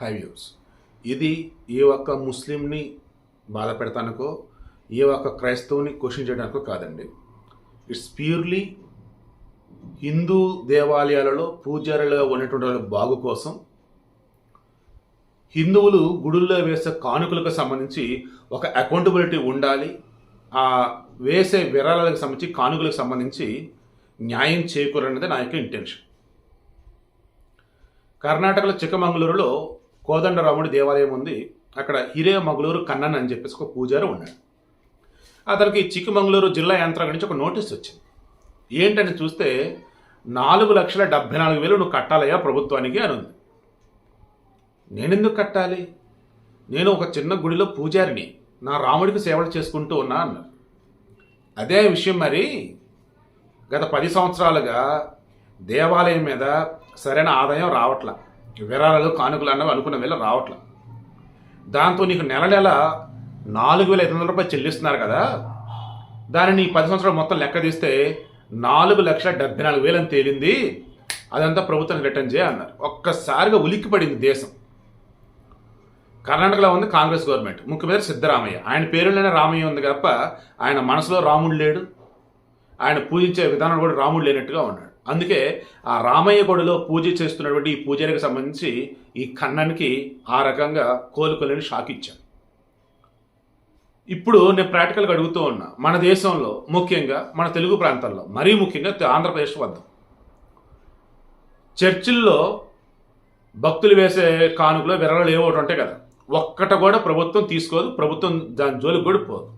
High views ఇది ఏ ఒక్క ముస్లింని బాధ పెడతానికో ఏ ఒక్క క్రైస్తవుని క్వశ్చన్ చేయడానికో కాదండి. ఇట్స్ ప్యూర్లీ హిందూ దేవాలయాలలో పూజారులుగా ఉన్నటువంటి వాళ్ళ బాగు కోసం హిందువులు గుడుల్లో వేసే కానుకలకు సంబంధించి ఒక అకౌంటబిలిటీ ఉండాలి. ఆ వేసే విరాళాలకు సంబంధించి కానుకలకు సంబంధించి న్యాయం చేకూరన్నది నా యొక్క ఇంటెన్షన్ కర్ణాటకలో చిక్కమంగళూరులో కోదండరాముడి దేవాలయం ఉంది. అక్కడ హిరే మగళూరు కన్నన్ అని చెప్పేసి ఒక పూజారి ఉన్నాడు. అతనికి చిక్కమంగళూరు జిల్లా యంత్రాంగం నుంచి ఒక నోటీస్ వచ్చింది. ఏంటని చూస్తే నాలుగు లక్షల డెబ్బై నాలుగు వేలు నువ్వు కట్టాలయ్యా ప్రభుత్వానికి అని ఉంది. నేనెందుకు కట్టాలి? నేను ఒక చిన్న గుడిలో పూజారిని. నా రాముడికి సేవలు చేసుకుంటూ ఉన్నా అన్నారు అదే విషయం మరి. గత పది సంవత్సరాలుగా దేవాలయం మీద సరైన ఆదాయం రావట్ల. విరాళాలు కానుకలు అన్నవి అనుకున్న వేళ రావట్లే. దాంతో నీకు నెల నెల నాలుగు వేల ఐదు వందల రూపాయలు చెల్లిస్తున్నారు కదా. దానిని నీ పది సంవత్సరాలు మొత్తం లెక్క తీస్తే నాలుగు లక్షల డెబ్బై నాలుగు వేలు అని తేలింది. అదంతా ప్రభుత్వానికి రిటర్న్ చేయ అన్నారు. ఒక్కసారిగా ఉలిక్కి పడింది దేశం. కర్ణాటకలో ఉంది కాంగ్రెస్ గవర్నమెంట్. ముఖ్యమంత్రి సిద్ధరామయ్య. ఆయన పేరులోనే రామయ్య ఉంది తప్ప ఆయన మనసులో రాముడు లేడు. ఆయన పూజించే విధానం కూడా రాముడు లేనట్టుగా ఉన్నాడు. అందుకే ఆ రామయ్య గుడిలో పూజ చేస్తున్నటువంటి ఈ పూజారికి సంబంధించి ఈ కన్నన్కి ఆ రకంగా కోలుకోలేని షాక్ ఇచ్చాను ఇప్పుడు నేను ప్రాక్టికల్గా అడుగుతూ ఉన్నా మన దేశంలో ముఖ్యంగా మన తెలుగు ప్రాంతాల్లో మరీ ముఖ్యంగా ఆంధ్రప్రదేశ్ వద్ద. చర్చిల్లో భక్తులు వేసే కానుకలో విరళలు ఏవో ఒకటి ఉంటాయి కదా ఒక్కట కూడా ప్రభుత్వం తీసుకోదు ప్రభుత్వం దాని జోలికి కూడా పోదు.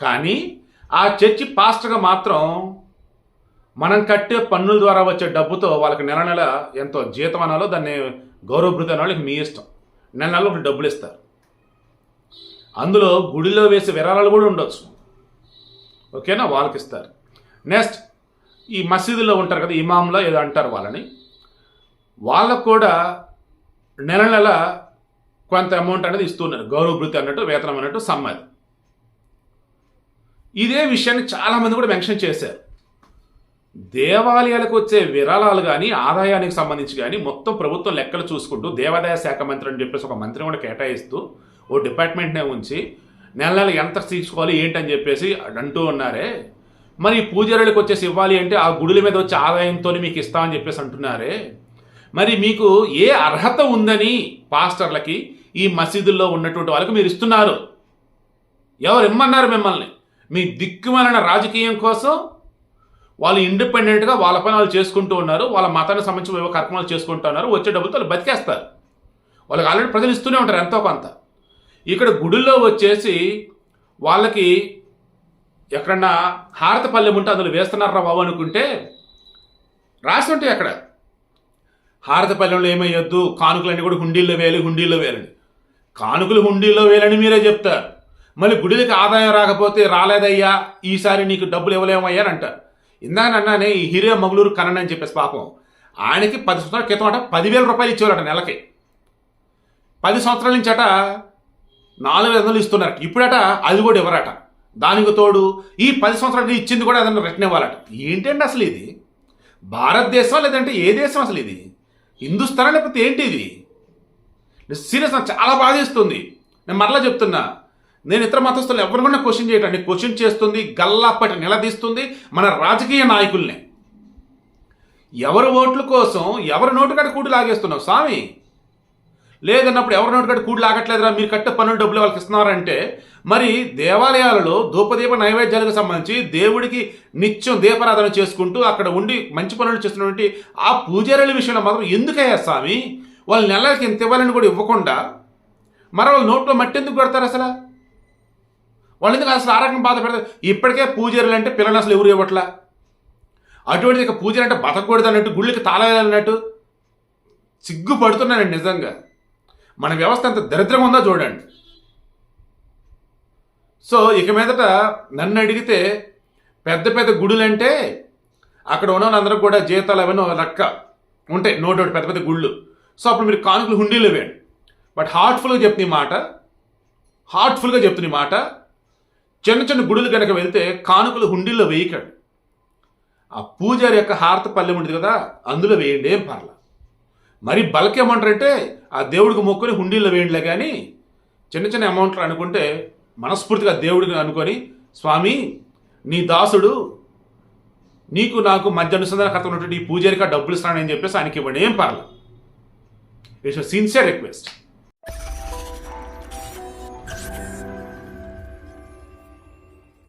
కానీ ఆ చర్చి పాస్టర్గా మాత్రం మనం కట్టే పన్నుల ద్వారా వచ్చే డబ్బుతో వాళ్ళకి నెల నెల ఎంతో జీతం అనాలో దాన్ని గౌరవభృతి అనాలో మీ ఇష్టం. నెల నెల ఒకటి డబ్బులు ఇస్తారు. అందులో గుడిలో వేసే విరాళాలు కూడా ఉండొచ్చు. ఓకేనా? వాళ్ళకి ఇస్తారు. నెక్స్ట్ ఈ మసీదులో ఉంటారు కదా ఇమాంలో ఏదో అంటారు వాళ్ళని. వాళ్ళకు కూడా నెల నెల కొంత అమౌంట్ అనేది ఇస్తున్నారు గౌరవభృతి అన్నట్టు వేతనం అన్నట్టు సమ్మది. ఇదే విషయాన్ని చాలామంది కూడా మెన్షన్ చేశారు. దేవాలయాలకు వచ్చే విరాళాలు కానీ ఆదాయానికి సంబంధించి కానీ మొత్తం ప్రభుత్వం లెక్కలు చూసుకుంటూ దేవాదాయ శాఖ మంత్రి అని చెప్పేసి ఒక మంత్రి కూడా కేటాయిస్తూ ఓ డిపార్ట్మెంట్నే ఉంచి నెల నెల ఎంత తీసుకోవాలి ఏంటని చెప్పేసి అంటూ ఉన్నారే. మరి పూజారులకు వచ్చేసి ఇవ్వాలి అంటే ఆ గుడుల మీద వచ్చే ఆదాయంతో మీకు ఇస్తామని చెప్పేసి అంటున్నారే. మరి మీకు ఏ అర్హత ఉందని పాస్టర్లకి ఈ మసీదుల్లో ఉన్నటువంటి వాళ్ళకి మీరు ఇస్తున్నారు. ఎవరు ఇమ్మన్నారు మిమ్మల్ని? మీ దిక్కుమాలిన రాజకీయం కోసం వాళ్ళు ఇండిపెండెంట్గా వాళ్ళ పని వాళ్ళు చేసుకుంటూ ఉన్నారు వాళ్ళ మతానికి సంబంధించిన ఏవో కర్మాలు చేసుకుంటూ ఉన్నారు వచ్చే డబ్బులతో వాళ్ళు బతికేస్తారు. వాళ్ళకి ఆల్రెడీ ప్రజలు ఇస్తూనే ఉంటారు ఎంతో కొంత. ఇక్కడ గుడుల్లో వచ్చేసి వాళ్ళకి ఎక్కడన్నా హారత పల్లెం ఉంటే అందులో వేస్తున్నారా బాబు అనుకుంటే రాసి ఉంటాయి అక్కడ. హారత పల్లెంలో ఏమయ్యొద్దు కానుకలన్నీ కూడా హుండీల్లో వేయాలి హుండీల్లో వేయాలని కానుకలు హుండీల్లో వేయాలని మీరే చెప్తారు. మళ్ళీ గుడికి ఆదాయం రాకపోతే రాలేదయ్యా ఈసారి నీకు డబ్బులు ఇవ్వలేమయ్యా అని అంటారు. ఇందాకనన్నానే ఈ హీరో మగులూరు కన్నన్ అని చెప్పేసి పాపం. ఆయనకి పది సంవత్సరాల క్రితం అట పదివేల రూపాయలు ఇచ్చేవారట నెలకి. పది సంవత్సరాల నుంచి అట నాలుగు వేల వందలు ఇస్తున్నారట. ఇప్పుడట అది కూడా ఇవ్వరట. దానికి తోడు ఈ పది సంవత్సరాలు ఇచ్చింది కూడా ఏదన్నా రిటర్న్ ఇవ్వాలట. ఏంటండి అసలు ఇది? భారతదేశం లేదంటే ఏ దేశం అసలు ఇది? హిందుస్థానా లేకపోతే ఏంటి ఇది? సీరియస్ నాకు చాలా బాధేస్తుంది. నేను మరలా చెప్తున్నా. నేను ఇతర మతస్థులు ఎవరు కూడా క్వశ్చన్ చేయటండి. క్వశ్చన్ చేస్తుంది గల్లాపటి నిలదీస్తుంది మన రాజకీయ నాయకుల్ని. ఎవరి ఓట్ల కోసం ఎవరి నోటుకాడ కూడి లాగేస్తున్నావు స్వామి? లేదన్నప్పుడు ఎవరి నోటుకాడ కూడి లాగట్లేదురా? మీరు కట్టే పన్నుల డబ్బులు వాళ్ళకి ఇస్తున్నారంటే మరి దేవాలయాలలో ధూపదీప నైవేద్యాలకు సంబంధించి దేవుడికి నిత్యం దీపారాధన చేసుకుంటూ అక్కడ ఉండి మంచి పనులు చేస్తున్నటువంటి ఆ పూజారుల విషయంలో మాత్రం ఎందుకయ్యా స్వామి? వాళ్ళ నెలలకి ఇంత ఇవ్వాలని కూడా ఇవ్వకుండా మరి వాళ్ళ నోట్లో మట్టి ఎందుకు పెడతారు అసలు? వాళ్ళు ఎందుకు అసలు ఆ బాధ పెడతారు ఇప్పటికే పూజారులు అంటే పిల్లలు అసలు ఎవరు ఇవ్వట్లా? అటువంటిది ఇక పూజలు అంటే బతకూడదు అన్నట్టు గుళ్ళకి తాళాలన్నట్టు సిగ్గుపడుతున్నానండి నిజంగా. మన వ్యవస్థ అంత దరిద్రంగా ఉందో చూడండి. సో ఇక మీదట నన్ను అడిగితే పెద్ద పెద్ద గుడులంటే అక్కడ ఉన్న వాళ్ళందరూ కూడా జీతాలు అవన్నీ లక్క ఉంటాయి నో డౌట్ పెద్ద పెద్ద గుళ్ళు. సో అప్పుడు మీరు కానుకలు హుండీలు వేయండి. బట్ హార్ట్ఫుల్గా చెప్తున్న మాట హార్ట్ఫుల్గా చెప్తున్న మాట చిన్న చిన్న గుడులు కనుక వెళ్తే కానుకలు హుండీల్లో వేయకండి. ఆ పూజారి యొక్క హారత పల్లెం ఉంటుంది కదా అందులో వేయండి ఏం పర్ల. మరి బల్క్ అమౌంట్ అంటే ఆ దేవుడికి మొక్కుని హుండీలో వేయండిలే కానీ చిన్న చిన్న అమౌంట్లు అనుకుంటే మనస్ఫూర్తిగా దేవుడిని అనుకొని స్వామి నీ దాసుడు నీకు నాకు మధ్య అనుసంధానకర్త ఉన్నటువంటి ఈ పూజారిగా డబ్బులు ఇస్తానని చెప్పేసి ఆయనకి ఇవ్వండి ఏం పర్ల. It's sincere request